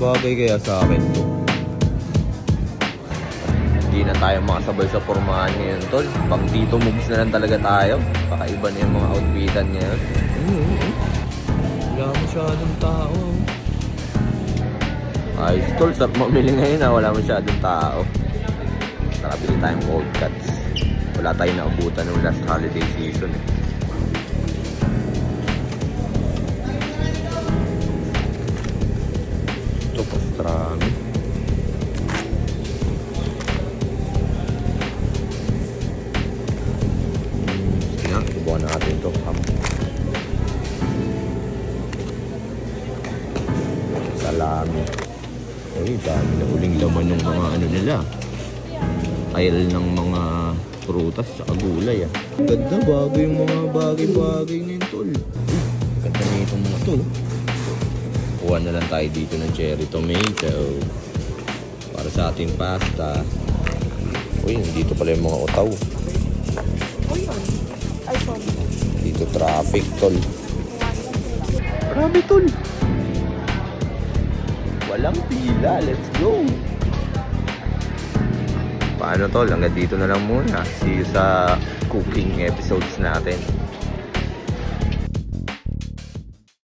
Bagay kaya sa akin to. Hindi na tayo makasabay sa pormahan ngayon, tol. Pang dito moves na lang talaga tayo. Kakaiba na yung mga outfitan ngayon. Wala masyadong tao. Ayos, tol. Sarap mamili ngayon ah. Wala masyadong tao. Nakabili tayong cold cuts. Wala tayong naabutan ng last holiday season. eh. Salami. Uy, dami na uling laman ng mga ano nila. Aisle ng mga prutas at gulay ah. Ganda, bago yung mga bagay-bagay ngayon tol. Uy, ganda na itong mga to. Kuha na lang tayo dito ng cherry tomato. Para sa ating pasta. Uy, dito pala yung mga utaw. Yun. Ay, sorry. Dito traffic, tol. Grabe, tol. Walang pila. Let's go. Paano, tol? Hanggang dito na lang muna. See you sa cooking episodes natin.